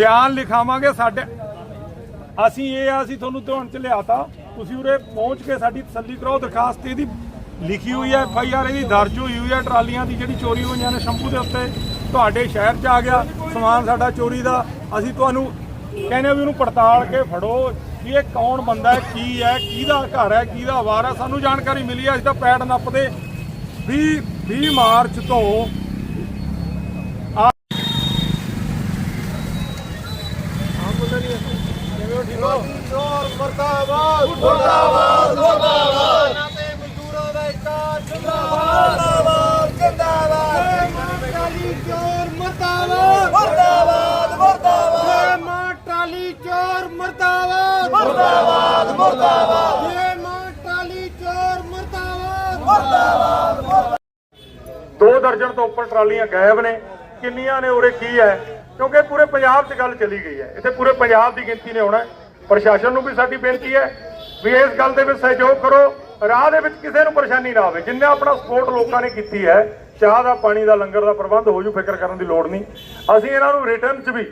ਬਿਆਨ ਲਿਖਾਵਾਂਗੇ ਸਾਡੇ। ਅਸੀਂ ਇਹ ਆ, ਅਸੀਂ ਤੁਹਾਨੂੰ ਧਿਆਨ ਚ ਲਿਆਤਾ। ਤੁਸੀਂ ਉਰੇ ਪਹੁੰਚ ਕੇ ਸਾਡੀ ਤਸੱਲੀ ਕਰੋ। ਦਰਖਾਸਤ ਇਹਦੀ ਲਿਖੀ ਹੋਈ ਹੈ, ਐਫ ਆਈ ਆਰ ਇਹਦੀ ਦਰਜ ਹੋਈ ਹੋਈ ਹੈ। ਟਰਾਲੀਆਂ ਦੀ ਜਿਹੜੀ ਚੋਰੀ ਹੋਈਆਂ ਨੇ ਸ਼ੰਭੂ ਦੇ ਉੱਤੇ, ਤੁਹਾਡੇ ਸ਼ਹਿਰ 'ਚ ਆ ਗਿਆ ਸਮਾਨ ਸਾਡਾ ਚੋਰੀ ਦਾ। ਅਸੀਂ ਤੁਹਾਨੂੰ ਕਹਿੰਦੇ ਆ ਵੀ ਉਹਨੂੰ ਪੜਤਾਲ ਕੇ ਫੜੋ। ਵੀ ਇਹ ਕੌਣ ਬੰਦਾ ਹੈ, ਕੀ ਹੈ, ਕਿਹਦਾ ਘਰ ਹੈ, ਕਿਹਦਾ ਵਾਰ ਹੈ? ਸਾਨੂੰ ਜਾਣਕਾਰੀ ਮਿਲੀ ਹੈ। ਅਸੀਂ ਤਾਂ ਪੈੜ ਨੱਪਦੇ। 20 20 ਮਾਰਚ ਤੋਂ ਚੋਰ ਮਰਦਾਬਾਦ ਮਰਦਾਬਾਦ ਮਰਦਾਬਾਦ ਤੇ ਮਜ਼ਦੂਰਾਂ ਦਾ ਇੱਕ ਜਿੰਦਾਬਾਦ ਜਿੰਦਾਬਾਦ ਟਾਲੀ ਚੋਰ ਮਰਦਾਬਾਦ ਮਰਦਾਬਾਦ ਮਰਦਾਬਾਦ ਮਾਂ ਟਾਲੀ ਚੋਰ ਮਰਦਾਬਾਦ ਮਰਦਾਬਾਦ ਇਹ ਮਾਂ ਟਾਲੀ ਚੋਰ ਮਰਦਾਬਾਦ ਮਰਦਾਬਾਦ ਦੋ ਦਰਜਨ ਤੋਂ ਉੱਪਰ ਟਰਾਲੀਆਂ ਗਾਇਬ ਨੇ। ਕਿੰਨੀਆਂ ਨੇ ਉਰੇ ਕੀ ਹੈ? ਕਿਉਂਕਿ ਪੂਰੇ ਪੰਜਾਬ 'ਚ ਗੱਲ ਚਲੀ ਗਈ ਹੈ। ਇੱਥੇ ਪੂਰੇ ਪੰਜਾਬ ਦੀ ਗਿਣਤੀ ਨੇ ਹੋਣਾ। ਪ੍ਰਸ਼ਾਸਨ ਨੂੰ ਵੀ ਸਾਡੀ ਬੇਨਤੀ ਹੈ ਵੀ ਇਸ ਗੱਲ ਦੇ ਵਿੱਚ ਸਹਿਯੋਗ ਕਰੋ। ਰਾਹ ਦੇ ਵਿੱਚ ਕਿਸੇ ਨੂੰ ਪਰੇਸ਼ਾਨੀ ਨਾ ਆਵੇ। ਜਿੰਨੇ ਆਪਣਾ ਸਪੋਰਟ ਲੋਕਾਂ ਨੇ ਕੀਤੀ ਹੈ, ਚਾਹ ਦਾ, ਪਾਣੀ ਦਾ, ਲੰਗਰ ਦਾ ਪ੍ਰਬੰਧ, ਹੋ ਜੂ, ਫਿਕਰ ਕਰਨ ਦੀ ਲੋੜ ਨਹੀਂ। ਅਸੀਂ ਇਹਨਾਂ ਨੂੰ ਰਿਟਰਨ 'ਚ ਵੀ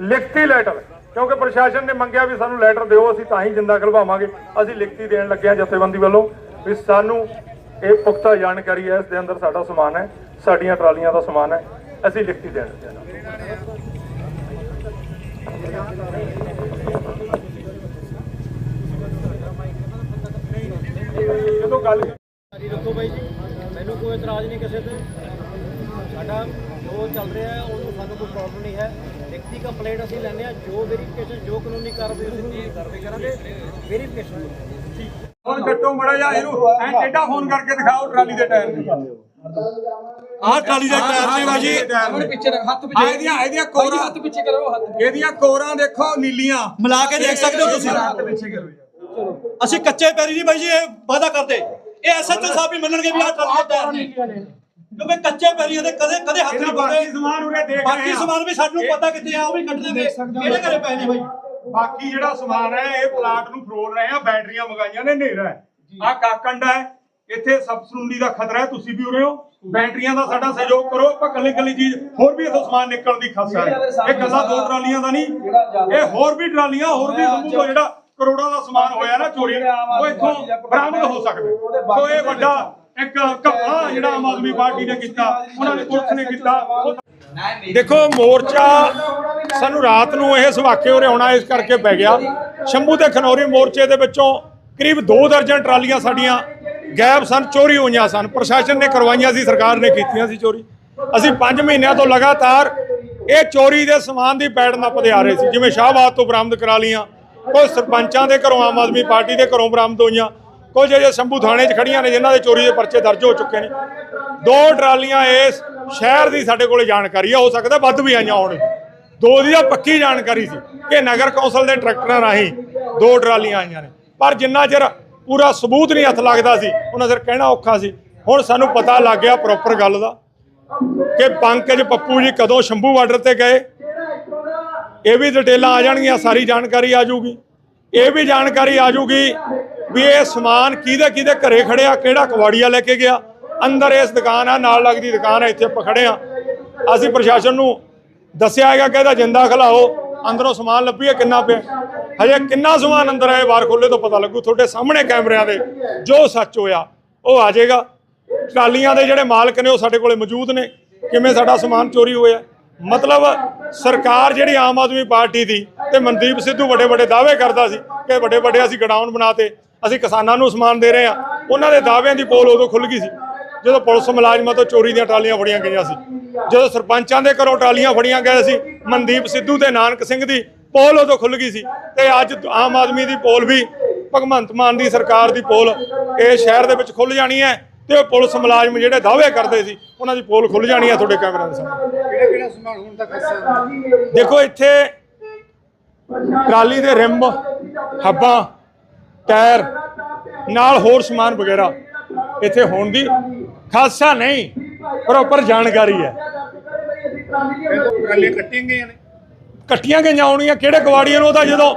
ਲਿਖਤੀ ਲੈਟਰ ਕਿਉਂਕਿ ਪ੍ਰਸ਼ਾਸਨ ਨੇ ਮੰਗਿਆ ਵੀ ਸਾਨੂੰ ਲੈਟਰ ਦਿਓ, ਅਸੀਂ ਤਾਂ ਹੀ ਜਿੰਦਾ ਖਲਵਾਵਾਂਗੇ ਅਸੀਂ ਲਿਖਤੀ ਦੇਣ ਲੱਗੇ ਜਥੇਬੰਦੀ ਵੱਲੋਂ ਵੀ ਸਾਨੂੰ ਇਹ ਪੁਖਤਾ ਜਾਣਕਾਰੀ ਹੈ, ਇਸ ਦੇ ਅੰਦਰ ਸਾਡਾ ਸਮਾਨ ਹੈ, ਸਾਡੀਆਂ ਟਰਾਲੀਆਂ ਦਾ ਸਮਾਨ ਹੈ, ਅਸੀਂ ਲਿਖਤੀ ਦੇਣ ਲੱਗੇ ਜਦੋਂ ਗੱਲ ਰੱਖੋ ਬਾਈ ਜੀ। ਮੈਨੂੰ ਕੋਈ ਇਤਰਾਜ਼ ਨਹੀਂ ਕਿਸੇ ਤੇ। ਸਾਡਾ ਜੋ ਚੱਲ ਰਿਹਾ ਹੈ ਉਹਨੂੰ ਸਾਨੂੰ ਕੋਈ ਪ੍ਰੋਬਲਮ ਨਹੀਂ ਹੈ। ਲਿਖਤੀ ਕੰਪਲੇਂਟ ਅਸੀਂ ਲੈਂਦੇ ਆ ਜੋ ਵੈਰੀਫਿਕੇਸ਼ਨ ਜੋ ਕਾਨੂੰਨੀ ਕਾਰਵਾਈ ਅਸੀਂ ਉਹਦੀ ਕਾਰਵਾਈ ਕਰਾਂਗੇ ਵੈਰੀਫਿਕੇਸ਼ਨ ਹੁਣ ਕੱਟੋ ਮੜਾ ਜਾ ਇਹਨੂੰ ਐਂ ਟੇਡਾ ਫੋਨ ਕਰਕੇ ਦਿਖਾਓ ਟਰਾਲੀ ਦੇ ਟਾਇਰ ਨੂੰ। ਆਹ ਟਰਾਲੀ ਦਾ ਟਾਇਰ ਨੇ ਬਾਜੀ। ਹੁਣ ਪਿੱਛੇ ਹੱਥ ਪਿੱਛੇ। ਇਹਦੀਆਂ ਇਹਦੀਆਂ ਕੋਰਾਂ ਹੱਥ ਪਿੱਛੇ ਕਰੋ ਹੱਥ ਇਹਦੀਆਂ ਕੋਰਾਂ ਦੇਖੋ ਨੀਲੀਆਂ। ਮਿਲਾ ਕੇ ਦੇਖ ਸਕਦੇ ਹੋ ਤੁਸੀਂ। ਹੱਥ ਪਿੱਛੇ ਕਰੋ ਅਸੀਂ ਕੱਚੇ ਪੈਰੀ ਨਹੀਂ ਬਾਈ ਜੀ ਇਹ ਵਾਅਦਾ ਕਰਦੇ। ਇਹ ਐਸਐਚਓ ਸਾਹਿਬ ਵੀ ਮੰਨਣਗੇ ਵੀ ਆਹ ਟਰਾਲੀ ਦਾ ਟਾਇਰ ਨੇ। ਕਿਉਂਕਿ ਕੱਚੇ ਪੈਰੀਆਂ ਦੇ ਕਦੇ ਕਦੇ ਹੱਥ ਨਹੀਂ ਬਾਕੀ ਪਾਉਂਦੇ ਸਮਾਨ ਉਰੇ ਦੇਖ ਰਹੇ ਬਾਕੀ। ਸਮਾਨ ਵੀ ਸਾਨੂੰ ਪਤਾ ਕਿੱਥੇ ਆ ਉਹ ਵੀ ਕੱਢ ਲੈਂਦੇ ਕਿਹੜੇ ਘਰੇ ਪਏ ਨੇ ਬਾਈ? ਬਾਕੀ ਜਿਹੜਾ ਸਮਾਨ ਹੈ ਇਹ ਪਲਾਟ ਨੂੰ ਫਰੋਲ ਰਹੇ ਆ ਬੈਟਰੀਆਂ ਮੰਗਾਈਆਂ ਨੇ ਹਨੇਰਾ ਹੈ। ਆ ਕਾਕੰਡਾ ਹੈ ਇੱਥੇ ਸਬਸਰੂੰਡੀ ਦਾ ਖਤਰਾ ਹੈ ਤੁਸੀਂ ਵੀ ਉਰੇ ਹੋ। ਬੈਟਰੀਆਂ ਦਾ ਸਾਡਾ ਸਹਿਯੋਗ ਕਰੋ ਆਪਾਂ ਕੱਲੀ ਕੱਲੀ ਚੀਜ਼ ਹੋਰ ਵੀ ਇਥੋਂ ਸਮਾਨ ਨਿਕਲਣ ਦੀ ਖਾਸਾ ਹੈ। ਇਹ ਕੱਲਾ ਦੋ ਟਰਾਲੀਆਂ ਦਾ ਨਹੀਂ ਇਹ ਹੋਰ ਵੀ ਟਰਾਲੀਆਂ ਹੋਰ ਵੀ ਤੋਂ ਜਿਹੜਾ ਕਰੋੜਾਂ ਦਾ ਸਮਾਨ ਹੋਇਆ ਨਾ ਚੋਰੀ ਉਹ ਇੱਥੋਂ ਬਰਾਮਦ ਹੋ ਸਕਦਾ। ਸੋ ਇਹ ਵੱਡਾ ਇੱਕ ਘਪਲਾ ਜਿਹੜਾ ਆਮ ਆਦਮੀ ਪਾਰਟੀ ਨੇ ਕੀਤਾ, ਉਹਨਾਂ ਨੇ ਪੁਲਿਸ ਨੇ ਕੀਤਾ। ਦੇਖੋ, ਮੋਰਚਾ ਸਾਨੂੰ ਰਾਤ ਨੂੰ ਇਹ ਸੁਹਾਕੇ ਉਰੇ ਆਉਣਾ, ਇਸ ਕਰਕੇ ਪੈ ਗਿਆ। ਸ਼ੰਭੂ ਤੇ ਖਨੌਰੀ ਮੋਰਚੇ ਦੇ ਵਿੱਚੋਂ ਕਰੀਬ 2 ਦਰਜਨ ਟਰਾਲੀਆਂ ਸਾਡੀਆਂ ਗਾਇਬ ਸਨ, ਚੋਰੀ ਹੋਈਆਂ ਸਨ। ਪ੍ਰਸ਼ਾਸਨ ਨੇ ਕਰਵਾਈਆਂ ਸੀ, ਸਰਕਾਰ ਨੇ ਕੀਤੀਆਂ ਸੀ ਚੋਰੀ। ਅਸੀਂ 5 ਮਹੀਨਿਆਂ ਤੋਂ ਲਗਾਤਾਰ ਇਹ ਚੋਰੀ ਦੇ ਸਮਾਨ ਦੀ ਪੈੜ ਨੱਪਦੇ ਆ ਰਹੇ ਸੀ। ਜਿਵੇਂ ਸ਼ਾਹਬਾਦ ਤੋਂ ਬਰਾਮਦ ਕਰਾ ਲੀਆਂ ਕੋਈ ਸਰਪੰਚਾਂ ਦੇ ਘਰੋਂ, ਆਮ ਆਦਮੀ ਪਾਰਟੀ ਦੇ ਘਰੋਂ ਬਰਾਮਦ ਹੋਈਆਂ ਕੁਝ ਅਜੇ ਸ਼ੰਭੂ ਥਾਣੇ 'ਚ ਖੜੀਆਂ ਨੇ ਜਿਨ੍ਹਾਂ ਦੇ ਚੋਰੀ ਦੇ ਪਰਚੇ ਦਰਜ ਹੋ ਚੁੱਕੇ ਨੇ। ਦੋ ਟਰਾਲੀਆਂ ਇਸ ਸ਼ਹਿਰ ਦੀ ਸਾਡੇ ਕੋਲੇ ਜਾਣਕਾਰੀ ਆ, ਹੋ ਸਕਦਾ ਵੱਧ ਵੀ ਆਈਆਂ ਹੋਣ। ਦੋ ਦੀ ਤਾਂ ਪੱਕੀ ਜਾਣਕਾਰੀ ਸੀ ਕਿ ਨਗਰ ਕੌਂਸਲ ਦੇ ਟਰੈਕਟਰਾਂ ਰਾਹੀਂ ਦੋ ਟਰਾਲੀਆਂ ਆਈਆਂ ਨੇ। ਪਰ ਜਿੰਨਾ ਚਿਰ ਪੂਰਾ ਸਬੂਤ ਨਹੀਂ ਹੱਥ ਲੱਗਦਾ ਸੀ, ਉਹਨਾਂ ਚਿਰ ਕਹਿਣਾ ਔਖਾ ਸੀ। ਹੁਣ ਸਾਨੂੰ ਪਤਾ ਲੱਗ ਗਿਆ ਪ੍ਰੋਪਰ ਗੱਲ ਦਾ ਕਿ ਪੰਕਜ ਪੱਪੂ ਜੀ ਕਦੋਂ ਸ਼ੰਭੂ ਬਾਰਡਰ ਤੇ ਗਏ। ਇਹ ਵੀ ਡਿਟੇਲਾਂ ਆ ਜਾਣਗੀਆਂ, ਸਾਰੀ ਜਾਣਕਾਰੀ ਆ ਜਾਊਗੀ। ਇਹ ਵੀ ਜਾਣਕਾਰੀ ਆ ਜਾਊਗੀ ਵੀ ਇਹ ਸਮਾਨ ਕਿਹਦੇ ਕਿਹਦੇ ਘਰੇ ਖੜਿਆ, ਕਿਹੜਾ ਕਵਾੜੀਆ ਲੈ ਕੇ ਗਿਆ। ਅੰਦਰ ਇਸ ਦੁਕਾਨ ਆ, ਨਾਲ ਲੱਗਦੀ ਦੁਕਾਨ ਹੈ ਇੱਥੇ ਆਪਾਂ ਖੜੇ ਆ। ਅਸੀਂ ਪ੍ਰਸ਼ਾਸਨ ਨੂੰ ਦੱਸਿਆ ਹੈਗਾ ਕਿ ਇਹਦਾ ਜਿੰਦਾ ਖਲਾਓ, ਅੰਦਰੋਂ ਸਮਾਨ ਲੱਭੀਏ ਕਿੰਨਾ ਪਿਆ। ਹਜੇ ਕਿੰਨਾ ਸਮਾਨ ਅੰਦਰ ਆਏ ਬਾਹਰ ਖੋਲੇ ਤੋਂ ਪਤਾ ਲੱਗੂ। ਤੁਹਾਡੇ ਸਾਹਮਣੇ ਕੈਮਰਿਆਂ ਦੇ ਜੋ ਸੱਚ ਹੋਇਆ, ਉਹ ਆ ਜਾਏਗਾ। ਟਰਾਲੀਆਂ ਦੇ ਜਿਹੜੇ ਮਾਲਕ ਨੇ, ਉਹ ਸਾਡੇ ਕੋਲੇ ਮੌਜੂਦ ਨੇ। ਕਿਵੇਂ ਸਾਡਾ ਸਮਾਨ ਚੋਰੀ ਹੋਇਆ? ਮਤਲਬ ਸਰਕਾਰ ਜਿਹੜੀ ਆਮ ਆਦਮੀ ਪਾਰਟੀ ਦੀ ਤੇ ਮਨਦੀਪ ਸਿੱਧੂ ਵੱਡੇ ਵੱਡੇ ਦਾਅਵੇ ਕਰਦਾ ਸੀ ਕਿ ਵੱਡੇ ਵੱਡੇ ਅਸੀਂ ਗਡਾਊਨ ਬਣਾਤੇ। ਅਸੀਂ ਕਿਸਾਨਾਂ ਨੂੰ ਸਮਾਨ ਦੇ ਰਹੇ ਆ ਉਹਨਾਂ ਦੇ ਦਾਅਵਿਆਂ ਦੀ ਪੋਲ ਉਦੋਂ ਖੁੱਲ ਗਈ ਸੀ। ਜਦੋਂ ਪੁਲਿਸ ਮੁਲਾਜ਼ਮਾਂ ਤੋਂ ਚੋਰੀ ਦੀਆਂ ਟਰਾਲੀਆਂ ਫੜੀਆਂ ਗਈਆਂ ਸੀ। ਜਦੋਂ ਸਰਪੰਚਾਂ ਦੇ ਘਰੋਂ ਟਰਾਲੀਆਂ ਫੜੀਆਂ ਗਏ ਸੀ ਮਨਦੀਪ ਸਿੱਧੂ ਤੇ ਨਾਨਕ ਸਿੰਘ ਦੀ ਪੋਲ ਉਦੋਂ ਖੁੱਲ ਗਈ ਸੀ। ਤੇ ਅੱਜ ਆਮ ਆਦਮੀ ਦੀ ਪੋਲ ਵੀ ਭਗਵੰਤ ਮਾਨ ਦੀ ਸਰਕਾਰ ਦੀ ਪੋਲ ਇਹ ਸ਼ਹਿਰ ਦੇ ਵਿੱਚ ਖੁੱਲ ਜਾਣੀ ਹੈ ਤੇ ਉਹ ਪੁਲਿਸ ਮੁਲਾਜ਼ਮ ਜਿਹੜੇ ਦਾਅਵੇ ਕਰਦੇ ਸੀ ਉਹਨਾਂ ਦੀ ਪੋਲ ਖੁੱਲ ਜਾਣੀ ਹੈ ਤੁਹਾਡੇ ਕੈਮਰਿਆਂ ਦੇ ਸਾਹਮਣੇ। ਕਿਹੜਾ ਕਿਹੜਾ ਸਮਾਨ ਹੁਣ ਤੱਕ ਦੇਖੋ ਇੱਥੇ ਟਰਾਲੀ ਦੇ ਰਿੰਮ ਹੱਬਾਂ ਟਾਇਰ ਨਾਲ ਹੋਰ ਸਮਾਨ ਵਗੈਰਾ ਇੱਥੇ ਹੋਣ ਦੀ ਖਾਸਾ ਨਹੀਂ ਪ੍ਰੋਪਰ ਜਾਣਕਾਰੀ ਹੈ। ਟਰਾਲੀਆਂ ਕੱਟੀਆਂ ਗਈਆਂ ਨੇ। ਕੱਟੀਆਂ ਗਈਆਂ ਆਉਣੀਆਂ ਕਿਹੜੇ ਕਵਾੜੀਆਂ ਨੂੰ ਉਹਦਾ ਜਦੋਂ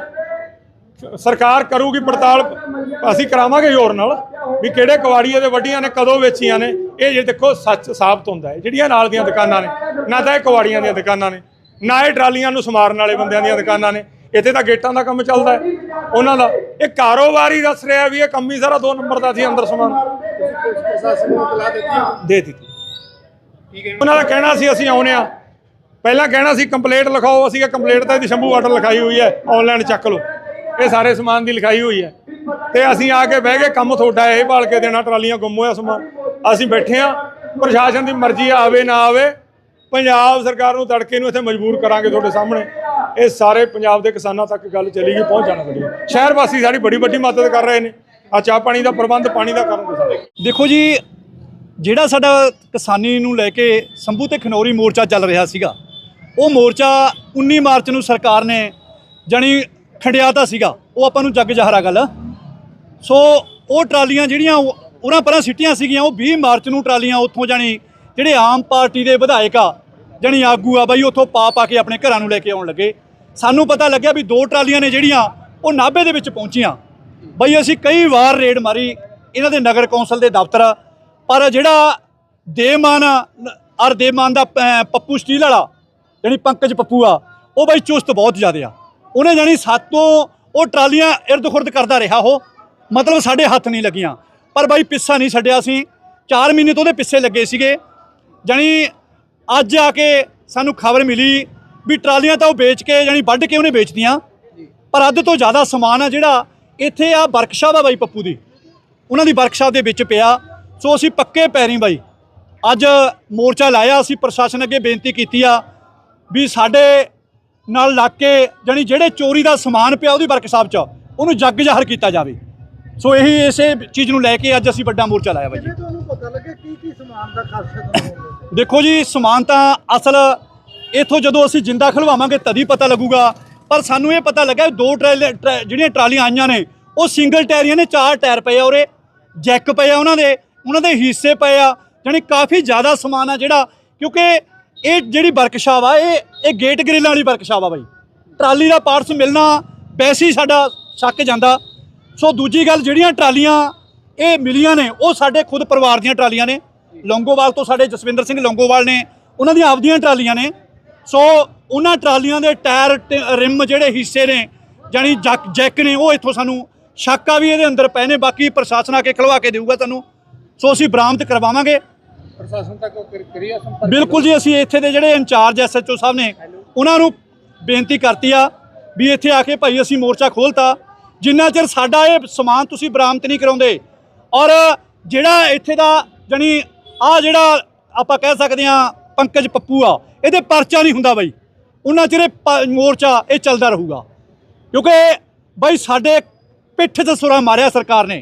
ਸਰਕਾਰ ਕਰੂਗੀ ਪੜਤਾਲ ਅਸੀਂ ਕਰਾਵਾਂਗੇ ਜ਼ੋਰ ਨਾਲ ਵੀ ਕਿਹੜੇ ਕਵਾੜੀਏ ਦੇ ਵੱਡੀਆਂ ਨੇ ਕਦੋਂ ਵੇਚੀਆਂ ਨੇ ਇਹ ਜੇ ਦੇਖੋ ਸੱਚ ਸਾਬਤ ਹੁੰਦਾ ਹੈ। ਜਿਹੜੀਆਂ ਨਾਲ ਦੀਆਂ ਦੁਕਾਨਾਂ ਨੇ ਨਾ ਤਾਂ ਇਹ ਕਵਾੜੀਆਂ ਦੀਆਂ ਦੁਕਾਨਾਂ ਨੇ ਨਾ ਇਹ ਟਰਾਲੀਆਂ ਨੂੰ ਸਮਾਰਨ ਵਾਲੇ ਬੰਦਿਆਂ ਦੀਆਂ ਦੁਕਾਨਾਂ ਨੇ ਇੱਥੇ ਤਾਂ ਗੇਟਾਂ ਦਾ ਕੰਮ ਚੱਲਦਾ ਹੈ। ਉਹਨਾਂ ਦਾ ਇਹ ਕਾਰੋਬਾਰੀ ਦੱਸ ਰਿਹਾ ਵੀ ਇਹ ਕੰਮ ਹੀ ਸਾਰਾ ਦੋ ਨੰਬਰ ਦਾ ਸੀ, ਅੰਦਰ ਸਮਾਨ। ਦੇ ਦਿੱਤੀ। ਉਹਨਾਂ ਦਾ ਕਹਿਣਾ ਸੀ, ਅਸੀਂ ਆਉਨੇ ਆ ਪਹਿਲਾਂ ਕਹਿਣਾ ਸੀ, ਕੰਪਲੇਂਟ ਲਿਖਾਓ। ਅਸੀਂ ਇਹ ਕੰਪਲੇਂਟ ਤਾਂ ਇਹਦੀ ਸ਼ੰਭੂ ਵਾਟਰ ਲਿਖਾਈ ਹੋਈ ਹੈ। ਆਨਲਾਈਨ ਚੱਕ ਲਓ। ਇਹ ਸਾਰੇ ਸਮਾਨ ਦੀ ਲਿਖਾਈ ਹੋਈ ਹੈ। ਤੇ ਅਸੀਂ ਆ ਕੇ ਬਹਿ ਕੇ ਕੰਮ ਤੁਹਾਡਾ ਇਹ ਭਾਲ ਕੇ ਦੇਣਾ, ਟਰਾਲੀਆਂ ਗੁੰਮ ਹੋਇਆ ਸਮਾਨ। ਅਸੀਂ ਬੈਠੇ ਆ ਪ੍ਰਸ਼ਾਸਨ ਦੀ ਮਰਜ਼ੀ ਆਵੇ, ਨਾ ਆਵੇ। ਪੰਜਾਬ ਸਰਕਾਰ ਨੂੰ ਤੜਕੇ ਨੂੰ ਇੱਥੇ ਮਜਬੂਰ ਕਰਾਂਗੇ ਤੁਹਾਡੇ ਸਾਹਮਣੇ। ਇਹ ਸਾਰੇ ਪੰਜਾਬ ਦੇ ਕਿਸਾਨਾਂ ਤੱਕ ਗੱਲ ਚਲੀ ਗਈ ਪਹੁੰਚ ਜਾਣਾ ਵਧੀਆ। ਸ਼ਹਿਰ ਵਾਸੀ ਸਾਡੀ ਬੜੀ ਵੱਡੀ ਮਦਦ ਕਰ ਰਹੇ ਨੇ। ਆ ਚਾਹ ਪਾਣੀ ਦਾ ਪ੍ਰਬੰਧ, ਪਾਣੀ ਦਾ ਕਰਨ ਸਾਰੇ ਦੇਖੋ ਜੀ, ਜਿਹੜਾ ਸਾਡਾ ਕਿਸਾਨੀ ਨੂੰ ਲੈ ਕੇ ਸੰਭੂ ਤੇ ਖਨੌਰੀ ਮੋਰਚਾ ਚੱਲ ਰਿਹਾ ਸੀਗਾ, ਉਹ ਮੋਰਚਾ 19 ਮਾਰਚ ਨੂੰ ਸਰਕਾਰ ਨੇ ਜਾਣੀ ਖੰਡਿਆਤਾ ਸੀਗਾ, ਉਹ ਆਪਾਂ ਨੂੰ ਜੱਗ ਜਾਹਰਾ ਗੱਲ। ਸੋ ਉਹ ਟਰਾਲੀਆਂ ਜਿਹੜੀਆਂ ਉਹਨਾਂ ਪਰਾਂ ਸਿੱਟੀਆਂ ਸੀਗੀਆਂ, ਉਹ 20 ਮਾਰਚ ਨੂੰ ਟਰਾਲੀਆਂ ਉੱਥੋਂ ਜਾਣੀ ਜਿਹੜੇ ਆਮ ਪਾਰਟੀ ਦੇ ਵਿਧਾਇਕ ਆ ਜਾਣੀ ਆਗੂ ਆ ਬਾਈ, ਉੱਥੋਂ ਪਾ ਪਾ ਕੇ ਆਪਣੇ ਘਰਾਂ ਨੂੰ ਲੈ ਕੇ ਆਉਣ ਲੱਗੇ। ਸਾਨੂੰ ਪਤਾ ਲੱਗਿਆ ਵੀ ਦੋ ਟਰਾਲੀਆਂ ਨੇ ਜਿਹੜੀਆਂ ਉਹ ਨਾਭੇ ਦੇ ਵਿੱਚ ਪਹੁੰਚੀਆਂ। ਬਈ, ਅਸੀਂ ਕਈ ਵਾਰ ਰੇਡ ਮਾਰੀ। ਇਹਨਾਂ ਦੇ ਨਗਰ ਕੌਂਸਲ ਦੇ ਦਫ਼ਤਰ ਪਰ ਜਿਹੜਾ ਦੇਮਾਨ ਅਰ ਦੇਮਾਨ ਦਾ ਪੱਪੂ ਸਟੀਲ ਵਾਲਾ, ਜਾਣੀ ਪੰਕਜ ਪੱਪੂ ਆ, ਉਹ ਬਾਈ ਚੁਸਤ ਬਹੁਤ ਜ਼ਿਆਦਾ ਆ। ਉਹਨੇ ਜਾਣੀ ਸਾਤੋਂ ਉਹ ਟਰਾਲੀਆਂ ਇਰਦ ਖੁਰਦ ਕਰਦਾ ਰਿਹਾ ਉਹ। ਮਤਲਬ ਸਾਡੇ ਹੱਥ ਨਹੀਂ ਲੱਗੀਆਂ। ਪਰ ਬਾਈ ਪਿੱਛਾ ਨਹੀਂ ਛੱਡਿਆ ਸੀ। 4 ਮਹੀਨੇ ਤੋਂ ਉਹਦੇ ਪਿੱਛੇ ਲੱਗੇ ਸੀਗੇ। ਜਾਣੀ ਅੱਜ ਆ ਕੇ ਸਾਨੂੰ ਖਬਰ ਮਿਲੀ ਵੀ ਟਰਾਲੀਆਂ ਤਾਂ ਉਹ ਵੇਚ ਕੇ ਜਾਣੀ ਵੱਢ ਕੇ ਉਹਨੇ ਵੇਚਤੀਆਂ। ਪਰ ਅੱਧ ਤੋਂ ਜ਼ਿਆਦਾ ਸਮਾਨ ਆ ਜਿਹੜਾ ਇੱਥੇ ਆ ਵਰਕਸ਼ਾਪ ਆ ਬਾਈ ਪੱਪੂ ਦੀ। ਉਹਨਾਂ ਦੀ ਵਰਕਸ਼ਾਪ ਦੇ ਵਿੱਚ ਪਿਆ। ਸੋ ਅਸੀਂ ਪੱਕੇ ਪੈਰੀਂ ਬਾਈ। ਅੱਜ ਮੋਰਚਾ ਲਾਇਆ ਅਸੀਂ ਪ੍ਰਸ਼ਾਸਨ ਅੱਗੇ ਬੇਨਤੀ ਕੀਤੀ ਆ ਵੀ ਸਾਡੇ ਨਾਲ ਲੱਗ ਕੇ ਜਾਣੀ ਜਿਹੜੇ ਚੋਰੀ ਦਾ ਸਮਾਨ ਪਿਆ ਉਹਦੀ ਵਰਕਸ਼ਾਪ 'ਚ ਉਹਨੂੰ ਜੱਗ ਜ਼ਾਹਰ ਕੀਤਾ ਜਾਵੇ। ਸੋ ਇਹੀ ਇਸੇ ਚੀਜ਼ ਨੂੰ ਲੈ ਕੇ ਅੱਜ ਅਸੀਂ ਵੱਡਾ ਮੋਰਚਾ ਲਾਇਆ ਬਾਈ ਜੀ। ਤੁਹਾਨੂੰ ਪਤਾ ਲੱਗੇ ਕੀ ਕੀ ਸਮਾਨ ਦਾ ਖਾਸਾ ਦੇਖੋ ਜੀ, ਸਮਾਨ ਤਾਂ ਅਸਲ ਇਥੋਂ ਜਦੋਂ ਅਸੀਂ ਜਿੰਦਾ ਖਲਵਾਵਾਂਗੇ ਤਦ ਪਤਾ ਲੱਗੂਗਾ। ਪਰ ਸਾਨੂੰ ਇਹ ਪਤਾ ਲੱਗਾ ਦੋ ਟਰੈਲੇ ਟਰੈ- ਜਿਹੜੀਆਂ ਟਰਾਲੀਆਂ ਆਈਆਂ ਨੇ, ਉਹ ਸਿੰਗਲ ਟਾਇਰੀਆਂ ਨੇ, ਚਾਰ ਟਾਇਰ ਪਏ ਆ ਉਰੇ, ਜੈਕ ਪਏ ਆ ਉਹਨਾਂ ਦੇ ਉਹਨਾਂ ਦੇ ਹਿੱਸੇ ਪਏ ਆ, ਜਾਣੀ ਕਾਫੀ ਜ਼ਿਆਦਾ ਸਮਾਨ ਆ ਜਿਹੜਾ, ਕਿਉਂਕਿ ਇਹ ਜਿਹੜੀ ਵਰਕਸ਼ਾਪ ਆ, ਇਹ ਇਹ ਗੇਟ ਗ੍ਰਿਲਾਂ ਵਾਲੀ ਵਰਕਸ਼ਾਪ ਆ ਬਾਈ। ਟਰਾਲੀ ਦਾ ਪਾਰਟਸ ਮਿਲਣਾ, ਵੈਸੇ ਹੀ ਸਾਡਾ ਸ਼ੱਕ ਜਾਂਦਾ। ਸੋ ਦੂਜੀ ਗੱਲ, ਜਿਹੜੀਆਂ ਟਰਾਲੀਆਂ ਇਹ ਮਿਲੀਆਂ ਨੇ, ਉਹ ਸਾਡੇ ਖੁਦ ਪਰਿਵਾਰ ਦੀਆਂ ਟਰਾਲੀਆਂ ਨੇ। ਲੌਂਗੋਵਾਲ ਤੋਂ ਸਾਡੇ ਜਸਵਿੰਦਰ ਸਿੰਘ ਲੌਂਗੋਵਾਲ ਨੇ ਉਹਨਾਂ ਦੀਆਂ ਆਪਦੀਆਂ ਟਰਾਲੀਆਂ ਨੇ। ਸੋ ਉਹਨਾਂ ਟਰਾਲੀਆਂ ਦੇ ਟਾਇਰ ਰਿਮ ਜਿਹੜੇ ਹਿੱਸੇ ਨੇ ਜਾਨੀ ਜੱਕ ਨੇ ਉਹ ਇੱਥੋਂ ਸਾਨੂੰ ਸ਼ੱਕ ਆ ਵੀ ਇਹਦੇ ਅੰਦਰ ਪਏ ਨੇ ਬਾਕੀ ਪ੍ਰਸ਼ਾਸਨ ਆ ਕੇ ਖਲਵਾ ਕੇ ਦੇਊਗਾ ਤੁਹਾਨੂੰ। ਸੋ ਅਸੀਂ ਬਰਾਮਦ ਕਰਵਾਵਾਂਗੇ। ਪ੍ਰਸ਼ਾਸਨ ਤੱਕ ਕਰੀਆ ਸੰਪਰਕ ਬਿਲਕੁਲ ਜੀ ਅਸੀਂ ਇੱਥੇ ਦੇ ਜਿਹੜੇ ਇੰਚਾਰਜ ਐਸਐਚਓ ਸਾਹਿਬ ਨੇ ਉਹਨਾਂ ਨੂੰ ਬੇਨਤੀ ਕਰਤੀ ਆ ਵੀ ਇੱਥੇ ਆ ਕੇ ਭਾਈ ਅਸੀਂ ਮੋਰਚਾ ਖੋਲਤਾ। ਜਿੰਨਾ ਚਿਰ ਸਾਡਾ ਇਹ ਸਮਾਨ ਤੁਸੀਂ ਬਰਾਮਦ ਨਹੀਂ ਕਰਾਉਂਦੇ ਔਰ ਜਿਹੜਾ ਇੱਥੇ ਦਾ ਜਾਣੀ ਆ ਜਿਹੜਾ ਆਪਾਂ ਕਹਿ ਸਕਦੇ ਆ ਪੰਕਜ ਪੱਪੂ ਆ, ਇਹਦੇ ਪਰਚਾ ਨਹੀਂ ਹੁੰਦਾ ਬਾਈ। ਉਹਨਾਂ ਚਿਰ ਮੋਰਚਾ ਇਹ ਚੱਲਦਾ ਰਹੂਗਾ। ਕਿਉਂਕਿ ਬਾਈ ਸਾਡੇ ਪਿੱਠ 'ਤੇ ਸੁਰਾ ਮਾਰਿਆ ਸਰਕਾਰ ਨੇ।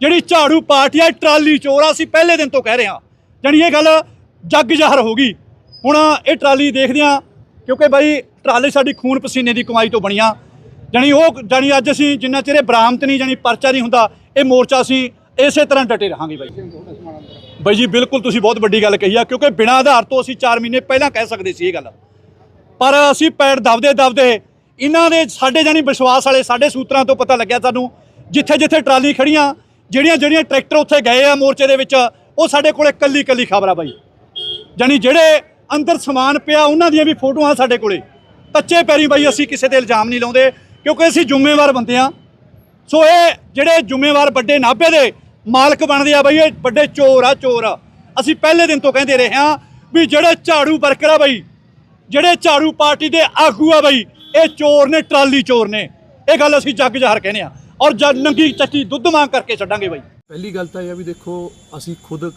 ਜਿਹੜੀ ਝਾੜੂ ਪਾਰਟੀ ਆ ਟਰਾਲੀ ਚੋਰ ਆ, ਅਸੀਂ ਪਹਿਲੇ ਦਿਨ ਤੋਂ ਕਹਿ ਰਹੇ ਹਾਂ। ਜਾਣੀ ਇਹ ਗੱਲ ਜੱਗ ਜ਼ਾਹਰ ਹੋ ਗਈ। ਹੁਣ ਇਹ ਟਰਾਲੀ ਦੇਖਦੇ ਆ ਕਿਉਂਕਿ ਬਾਈ ਟਰਾਲੀ ਸਾਡੀ ਖੂਨ ਪਸੀਨੇ ਦੀ ਕਮਾਈ ਤੋਂ ਬਣੀਆਂ ਜਾਣੀ ਉਹ, ਜਾਣੀ ਅੱਜ ਅਸੀਂ ਜਿੰਨਾ ਚਿਰ ਇਹ ਬਰਾਮਦ ਨਹੀਂ, ਜਾਣੀ ਪਰਚਾ ਨਹੀਂ ਹੁੰਦਾ, ਇਹ ਮੋਰਚਾ ਅਸੀਂ ਇਸੇ ਤਰ੍ਹਾਂ ਡਟੇ ਰਹਾਂਗੇ ਬਾਈ। ਬਾਈ ਜੀ, ਬਿਲਕੁਲ ਤੁਸੀਂ ਬਹੁਤ ਵੱਡੀ ਗੱਲ ਕਹੀ ਆ, ਕਿਉਂਕਿ ਬਿਨਾਂ ਆਧਾਰ ਤੋਂ ਅਸੀਂ 4 ਮਹੀਨੇ ਪਹਿਲਾਂ ਕਹਿ ਸਕਦੇ ਸੀ ਇਹ ਗੱਲ। ਪਰ ਅਸੀਂ ਪੈਰ ਦਬਦੇ ਦਬਦੇ ਇਹਨਾਂ ਦੇ ਸਾਡੇ ਜਾਨੀ ਵਿਸ਼ਵਾਸ ਵਾਲੇ ਸਾਡੇ ਸੂਤਰਾਂ ਤੋਂ ਪਤਾ ਲੱਗਿਆ ਸਾਨੂੰ, ਜਿੱਥੇ ਜਿੱਥੇ ਟਰਾਲੀ ਖੜੀਆਂ, ਜਿਹੜੀਆਂ ਜਿਹੜੀਆਂ ਟਰੈਕਟਰ ਉੱਥੇ ਗਏ ਆ ਮੋਰਚੇ ਦੇ ਵਿੱਚ, ਉਹ ਸਾਡੇ ਕੋਲੇ ਕੱਲੀ ਕੱਲੀ ਖਬਰ ਆ ਬਾਈ। ਜਾਨੀ ਜਿਹੜੇ ਅੰਦਰ ਸਮਾਨ ਪਿਆ, ਉਹਨਾਂ ਦੀਆਂ ਵੀ ਫੋਟੋਆਂ ਸਾਡੇ ਕੋਲੇ। ਕੱਚੇ ਪੈਰੀ ਬਾਈ ਅਸੀਂ ਕਿਸੇ ਤੇ ਇਲਜ਼ਾਮ ਨਹੀਂ ਲਾਉਂਦੇ, ਕਿਉਂਕਿ ਅਸੀਂ ਜ਼ਿੰਮੇਵਾਰ ਬੰਦੇ ਆ। ਸੋ ਇਹ ਜਿਹੜੇ ਜ਼ਿੰਮੇਵਾਰ ਵੱਡੇ ਨਾਭੇ ਦੇ ਮਾਲਕ ਬਣਦੇ ਆ ਬਈ, ਇਹ ਵੱਡੇ ਚੋਰ ਆ ਚੋਰ ਆ। ਅਸੀਂ ਪਹਿਲੇ ਦਿਨ ਤੋਂ ਕਹਿੰਦੇ ਰਹੇ ਹਾਂ ਵੀ ਜਿਹੜੇ ਝਾੜੂ ਵਰਕਰ ਆ ਬਈ, ਜਿਹੜੇ ਝਾੜੂ ਪਾਰਟੀ ਦੇ ਆਗੂ ਆ ਬਈ, ਇਹ ਚੋਰ ਨੇ, ਟਰਾਲੀ ਚੋਰ ਨੇ। ਇਹ ਗੱਲ ਅਸੀਂ ਜੱਗ ਜ਼ਾਹਰ ਕਹਿੰਦੇ ਆ ਔਰ ਜਦ ਨੰਗੀ ਚੱਟੀ ਦੁੱਧ ਮੰਗ ਕਰਕੇ ਛੱਡਾਂਗੇ ਬਈ। ਪਹਿਲੀ ਗੱਲ ਤਾਂ ਇਹ ਆ ਵੀ ਦੇਖੋ, ਅਸੀਂ ਖੁਦ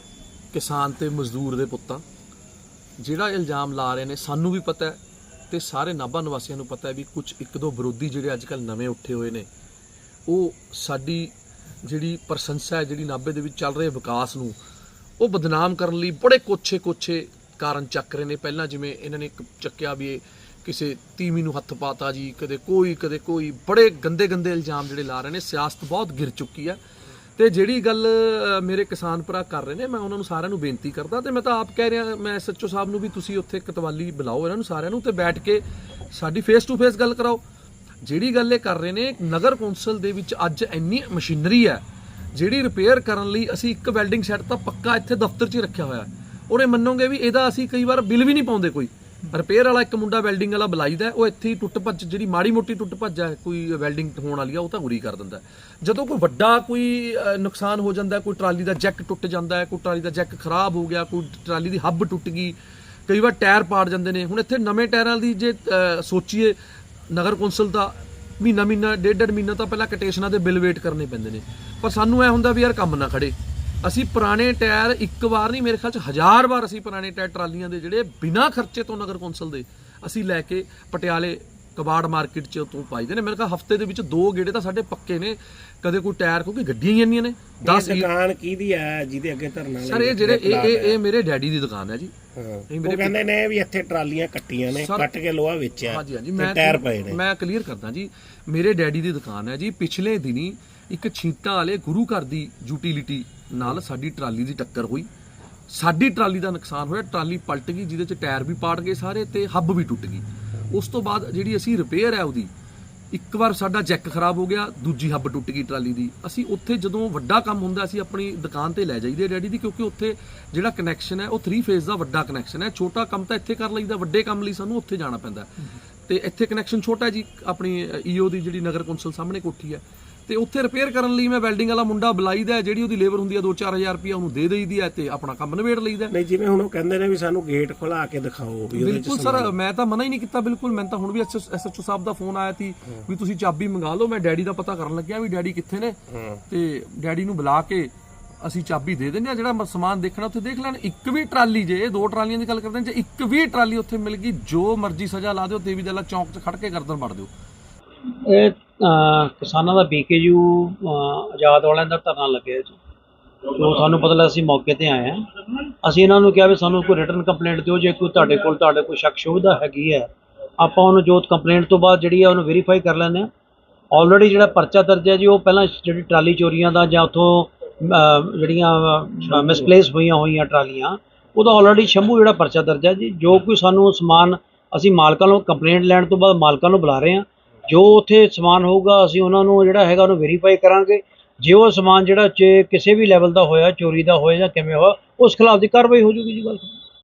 ਕਿਸਾਨ ਤੇ ਮਜ਼ਦੂਰ ਦੇ ਪੁੱਤਾਂ। ਜਿਹੜਾ ਇਲਜ਼ਾਮ ਲਾ ਰਹੇ ਨੇ, ਸਾਨੂੰ ਵੀ ਪਤਾ ਹੈ ਤੇ ਸਾਰੇ ਨਾਭਾ ਨਿਵਾਸੀਆਂ ਨੂੰ ਪਤਾ ਹੈ ਵੀ ਕੁਝ ਇੱਕ ਦੋ ਵਿਰੋਧੀ ਜਿਹੜੇ ਅੱਜ ਕੱਲ ਨਵੇਂ ਉੱਠੇ ਹੋਏ ਨੇ, ਉਹ ਸਾਡੀ ਜਿਹੜੀ ਪ੍ਰਸ਼ੰਸਾ ਹੈ, ਜਿਹੜੀ ਨਾਭੇ ਦੇ ਵਿੱਚ ਚੱਲ ਰਹੇ ਵਿਕਾਸ ਨੂੰ, ਉਹ ਬਦਨਾਮ ਕਰਨ ਲਈ ਬੜੇ ਕੋਛੇ ਕੋਛੇ ਕਾਰਨ ਚੱਕ ਰਹੇ ਨੇ। ਪਹਿਲਾਂ ਜਿਵੇਂ ਇਹਨਾਂ ਨੇ ਚੱਕਿਆ ਵੀ ਇਹ ਕਿਸੇ ਤੀਵੀਂ ਨੂੰ ਹੱਥ ਪਾਤਾ ਜੀ, ਕਦੇ ਕੋਈ ਕਦੇ ਕੋਈ, ਬੜੇ ਗੰਦੇ ਗੰਦੇ ਇਲਜ਼ਾਮ ਜਿਹੜੇ ਲਾ ਰਹੇ ਨੇ। ਸਿਆਸਤ ਬਹੁਤ ਗਿਰ ਚੁੱਕੀ ਹੈ। ਤੇ ਜਿਹੜੀ ਗੱਲ ਮੇਰੇ ਕਿਸਾਨ ਭਰਾ ਕਰ ਰਹੇ ਨੇ, ਮੈਂ ਉਹਨਾਂ ਨੂੰ ਸਾਰਿਆਂ ਨੂੰ ਬੇਨਤੀ ਕਰਦਾ ਤੇ ਮੈਂ ਤਾਂ ਆਪ ਕਹਿ ਰਿਹਾ, ਮੈਂ ਐਸਐਚਓ ਸਾਹਿਬ ਨੂੰ ਵੀ ਤੁਸੀਂ ਉੱਥੇ ਕਤਵਾਲੀ ਬੁਲਾਓ ਇਹਨਾਂ ਨੂੰ ਸਾਰਿਆਂ ਨੂੰ ਤੇ ਬੈਠ ਕੇ ਸਾਡੀ ਫੇਸ ਟੂ ਫੇਸ ਗੱਲ ਕਰਾਓ। ਜਿਹੜੀ ਗੱਲ ਇਹ ਕਰ ਰਹੇ ਨੇ, ਨਗਰ ਕੌਂਸਲ ਦੇ ਵਿੱਚ ਅੱਜ ਇੰਨੀ ਮਸ਼ੀਨਰੀ ਹੈ, ਜਿਹੜੀ ਰਿਪੇਅਰ ਕਰਨ ਲਈ ਅਸੀਂ ਇੱਕ ਵੈਲਡਿੰਗ ਸੈੱਟ ਤਾਂ ਪੱਕਾ ਇੱਥੇ ਦਫ਼ਤਰ 'ਚ ਹੀ ਰੱਖਿਆ ਹੋਇਆ ਔਰ ਇਹ ਮੰਨੋਗੇ ਵੀ ਇਹਦਾ ਅਸੀਂ ਕਈ ਵਾਰ ਬਿੱਲ ਵੀ ਨਹੀਂ ਪਾਉਂਦੇ ਕੋਈ। ਰਿਪੇਅਰ ਵਾਲਾ ਇੱਕ ਮੁੰਡਾ ਵੈਲਡਿੰਗ ਵਾਲਾ ਬੁਲਾਈਦਾ ਉਹ ਇੱਥੇ ਹੀ ਟੁੱਟ ਭੱਜ ਜਿਹੜੀ ਮਾੜੀ ਮੋਟੀ ਟੁੱਟ ਭੱਜ ਹੈ, ਕੋਈ ਵੈਲਡਿੰਗ ਹੋਣ ਵਾਲੀ ਆ, ਉਹ ਤਾਂ ਉਰੀ ਕਰ ਦਿੰਦਾ ਜਦੋਂ ਕੋਈ ਵੱਡਾ ਕੋਈ ਨੁਕਸਾਨ ਹੋ ਜਾਂਦਾ ਕੋਈ ਟਰਾਲੀ ਦਾ ਜੈਕ ਟੁੱਟ ਜਾਂਦਾ ਹੈ, ਕੋਈ ਟਰਾਲੀ ਦਾ ਜੈਕ ਖਰਾਬ ਹੋ ਗਿਆ, ਕੋਈ ਟਰਾਲੀ ਦੀ ਹੱਬ ਟੁੱਟ ਗਈ, ਕਈ ਵਾਰ ਟਾਇਰ ਪਾੜ ਜਾਂਦੇ ਨੇ। ਹੁਣ ਇੱਥੇ ਨਵੇਂ ਟਾਇਰਾਂ ਦੀ ਜੇ ਸੋਚੀਏ ਨਗਰ ਕੌਂਸਲ ਦਾ ਮਹੀਨਾ ਮਹੀਨਾ ਡੇਢ ਡੇਢ ਮਹੀਨਾ ਤਾਂ ਪਹਿਲਾਂ ਕਟੇਸ਼ਨਾਂ ਦੇ ਬਿੱਲ ਵੇਟ ਕਰਨੇ ਪੈਂਦੇ ਨੇ। ਪਰ ਸਾਨੂੰ ਐ ਹੁੰਦਾ ਵੀ ਯਾਰ ਕੰਮ ਨਾ ਖੜੇ। ਅਸੀਂ ਪੁਰਾਣੇ ਟਾਇਰ ਇੱਕ ਵਾਰ ਨਹੀਂ ਮੇਰੇ ਖਿਆਲ ਚ ਹਜ਼ਾਰ ਵਾਰ ਅਸੀਂ ਪੁਰਾਣੇ ਟਾਇਰ ਟਰਾਲੀਆਂ ਦੇ ਜਿਹੜੇ ਬਿਨਾਂ ਖਰਚੇ ਤੋਂ ਨਗਰ ਕੌਂਸਲ ਦੇ ਅਸੀਂ ਲੈ ਕੇ ਪਟਿਆਲੇ ਕਬਾੜ ਮਾਰਕੀਟ ਚ ਤੋਂ ਪਾਈਦੇ ਨੇ। ਮੇਰੇ ਖਿਆਲ ਹਫ਼ਤੇ ਦੇ ਵਿੱਚ ਦੋ ਗੇੜੇ ਤਾਂ ਸਾਡੇ ਪੱਕੇ ਨੇ। ਕਦੇ ਕੋਈ ਟਾਇਰ ਕਿਉਂਕਿ ਗੱਡੀਆਂ ਹੀ ਇੰਨੀਆਂ ਨੇ। 10 ਇਹ ਦੁਕਾਨ ਕਿਹਦੀ ਹੈ ਜਿਹਦੇ ਅੱਗੇ ਧਰਨਾ ਸਰ ਇਹ ਜਿਹੜੇ ਇਹ ਇਹ ਮੇਰੇ ਡੈਡੀ ਦੀ ਦੁਕਾਨ ਹੈ ਜੀ। ਹਾਂ। ਉਹ ਕਹਿੰਦੇ ਨੇ ਵੀ ਇੱਥੇ ਟਰਾਲੀਆਂ ਕੱਟੀਆਂ ਨੇ ਕੱਟ ਕੇ ਲੋਹਾ ਵੇਚਿਆ ਹਾਂਜੀ ਹਾਂਜੀ ਮੈਂ ਟਾਇਰ ਪਏ ਨੇ। ਮੈਂ ਕਲੀਅਰ ਕਰਦਾ ਜੀ ਮੇਰੇ ਡੈਡੀ ਦੀ ਦੁਕਾਨ ਹੈ ਜੀ ਪਿਛਲੇ ਦਿਨੀ ਇੱਕ ਛੀਟਾਂ ਵਾਲੇ ਗੁਰੂ ਘਰ ਦੀ ਯੂਟਿਲਿਟੀ ਨਾਲ ਸਾਡੀ ਟਰਾਲੀ ਦੀ ਟੱਕਰ ਹੋਈ। ਸਾਡੀ ਟਰਾਲੀ ਦਾ ਨੁਕਸਾਨ ਹੋਇਆ ਟਰਾਲੀ ਪਲਟ ਗਈ ਜਿਹਦੇ ਚ ਟਾਇਰ ਵੀ ਪਾੜ ਗਏ ਸਾਰੇ ਤੇ ਹੱਬ ਵੀ ਟੁੱਟ ਗਈ। ਉਸ ਤੋਂ ਬਾਅਦ ਜਿਹੜੀ ਅਸੀਂ ਰਿਪੇਅਰ ਹੈ ਉਹਦੀ ਇੱਕ ਵਾਰ ਸਾਡਾ ਜੈਕ ਖਰਾਬ ਹੋ ਗਿਆ, ਦੂਜੀ ਹੱਬ ਟੁੱਟ ਗਈ ਟਰਾਲੀ ਦੀ। ਅਸੀਂ ਉੱਥੇ ਜਦੋਂ ਵੱਡਾ ਕੰਮ ਹੁੰਦਾ, ਅਸੀਂ ਆਪਣੀ ਦੁਕਾਨ ਤੇ ਲੈ ਜਾਈਦੇ ਡੈਡੀ ਦੀ, ਕਿਉਂਕਿ ਉੱਥੇ ਜਿਹੜਾ ਕਨੈਕਸ਼ਨ ਹੈ, ਉਹ 3 ਫੇਜ਼ ਦਾ ਵੱਡਾ ਕਨੈਕਸ਼ਨ ਹੈ। ਛੋਟਾ ਕੰਮ ਤਾਂ ਇੱਥੇ ਕਰ ਲਈਦਾ, ਵੱਡੇ ਕੰਮ ਲਈ ਸਾਨੂੰ ਉੱਥੇ ਜਾਣਾ ਪੈਂਦਾ। ਤੇ ਇੱਥੇ ਕਨੈਕਸ਼ਨ ਛੋਟਾ ਜੀ, ਆਪਣੀ ਈਓ ਦੀ ਜਿਹੜੀ ਨਗਰ ਕੌਂਸਲ ਸਾਹਮਣੇ ਕੋਠੀ ਹੈ। ਤੇ ਉੱਥੇ ਰਿਪੇਅਰ ਕਰਨ ਲਈ ਮੈਂ ਵੈਲਡਿੰਗ ਵਾਲਾ ਮੁੰਡਾ ਬੁਲਾਈਦਾ ਜਿਹੜੀ ਉਹਦੀ ਲੇਬਰ ਹੁੰਦੀ ਹੈ 2-4000 ਰੁਪਏ ਉਹਨੂੰ ਦੇ ਦੇਈਦੀ ਹੈ ਤੇ ਆਪਣਾ ਕੰਮ ਨਿਬੇੜ ਲਈਦਾ। ਨਹੀਂ ਜਿਵੇਂ ਹੁਣ ਉਹ ਕਹਿੰਦੇ ਨੇ ਵੀ ਸਾਨੂੰ ਗੇਟ ਖੁਲਾ ਕੇ ਦਿਖਾਓ ਵੀ ਉਹਦੇ ਚ ਬਿਲਕੁਲ ਸਰ ਮੈਂ ਤਾਂ ਮਨਾ ਹੀ ਨਹੀਂ ਕੀਤਾ ਬਿਲਕੁਲ। ਮੈਨੂੰ ਤਾਂ ਹੁਣ ਵੀ ਐਸਐਚਓ ਸਾਹਿਬ ਦਾ ਫੋਨ ਆਇਆ ਸੀ ਵੀ ਤੁਸੀਂ ਚਾਬੀ ਮੰਗਾ ਲਓ ਮੈਂ ਡੈਡੀ ਦਾ ਪਤਾ ਕਰਨ ਲੱਗਿਆ ਵੀ ਡੈਡੀ ਕਿੱਥੇ ਨੇ। ਤੇ ਡੈਡੀ ਨੂੰ ਬੁਲਾ ਕੇ ਅਸੀਂ ਚਾਬੀ ਦੇ ਦਿੰਦੇ ਆ ਜਿਹੜਾ ਮ- ਸਮਾਨ ਦੇਖਣਾ ਉੱਥੇ ਦੇਖ ਲੈਣ। ਇੱਕ ਵੀ ਟਰਾਲੀ ਜੇ ਦੋ ਟਰਾਲੀਆਂ ਦੀ ਗੱਲ ਕਰਦੇ ਜੇ ਇੱਕ ਵੀ ਟਰਾਲੀ ਉੱਥੇ ਮਿਲ ਗਈ ਜੋ ਮਰਜ਼ੀ ਸਜ਼ਾ ਲਾ ਦਿਓ ਤੇ ਵੀ ਦਲਾ ਚੌਂਕ 'ਚ ਖੜ ਕੇ ਗਰਦਨ ਵੜ ਦਿਓ। ਇਹ ਕਿਸਾਨਾਂ ਦਾ ਬੀਕੇਯੂ ਆਜ਼ਾਦ ਵਾਲਿਆਂ ਦਾ ਧਰਨਾ ਲੱਗਿਆ ਜੀ। ਜੋ ਸਾਨੂੰ ਪਤਾ ਲੱਗਾ, ਅਸੀਂ ਮੌਕੇ ਤੇ ਆਏ ਹਾਂ। ਅਸੀਂ ਇਹਨਾਂ ਨੂੰ ਕਿਹਾ ਵੀ ਸਾਨੂੰ ਕੋਈ ਰਿਟਰਨ ਕੰਪਲੇਂਟ ਦਿਓ, ਜੇ ਕੋਈ ਤੁਹਾਡੇ ਕੋਲ, ਤੁਹਾਡੇ ਕੋਈ ਸ਼ੱਕ ਸ਼ੁਬਦਾ ਹੈਗੀ ਹੈ, ਆਪਾਂ ਉਹਨੂੰ ਜੋ ਕੰਪਲੇਂਟ ਤੋਂ ਬਾਅਦ ਜਿਹੜੀ ਹੈ ਉਹਨੂੰ ਵੈਰੀਫਾਈ ਕਰ ਲੈਂਦੇ ਹਾਂ। ਆਲਰੇਡੀ ਜਿਹੜਾ ਪਰਚਾ ਦਰਜ ਹੈ ਜੀ, ਉਹ ਪਹਿਲਾਂ ਜਿਹੜੀ ਟਰਾਲੀ ਚੋਰੀਆਂ ਦਾ ਜਾਂ ਉੱਥੋਂ ਜਿਹੜੀਆਂ ਮਿਸਪਲੇਸ ਹੋਈਆਂ ਹੋਈਆਂ ਟਰਾਲੀਆਂ, ਉਹਦਾ ਆਲਰੇਡੀ ਸ਼ੰਭੂ ਜਿਹੜਾ ਪਰਚਾ ਦਰਜ ਹੈ ਜੀ। ਜੋ ਕੋਈ ਸਾਨੂੰ ਸਮਾਨ ਅਸੀਂ ਮਾਲਕਾਂ ਨੂੰ ਕੰਪਲੇਂਟ ਲੈਣ ਤੋਂ ਬਾਅਦ ਮਾਲਕਾਂ ਨੂੰ ਬੁਲਾ ਰਹੇ ਹਾਂ। ਜੋ ਉੱਥੇ ਸਮਾਨ ਹੋਊਗਾ, ਅਸੀਂ ਉਹਨਾਂ ਨੂੰ ਜਿਹੜਾ ਹੈਗਾ ਉਹਨੂੰ ਵੈਰੀਫਾਈ ਕਰਾਂਗੇ। ਜੇ ਉਹ ਸਮਾਨ ਜਿਹੜਾ ਚ ਕਿਸੇ ਵੀ ਲੈਵਲ ਦਾ ਹੋਇਆ, ਚੋਰੀ ਦਾ ਹੋਇਆ ਜਾਂ ਕਿਵੇਂ ਹੋਇਆ, ਉਸ ਖਿਲਾਫ ਦੀ ਕਾਰਵਾਈ ਹੋ ਜੂਗੀ ਜੀ ਗੱਲ।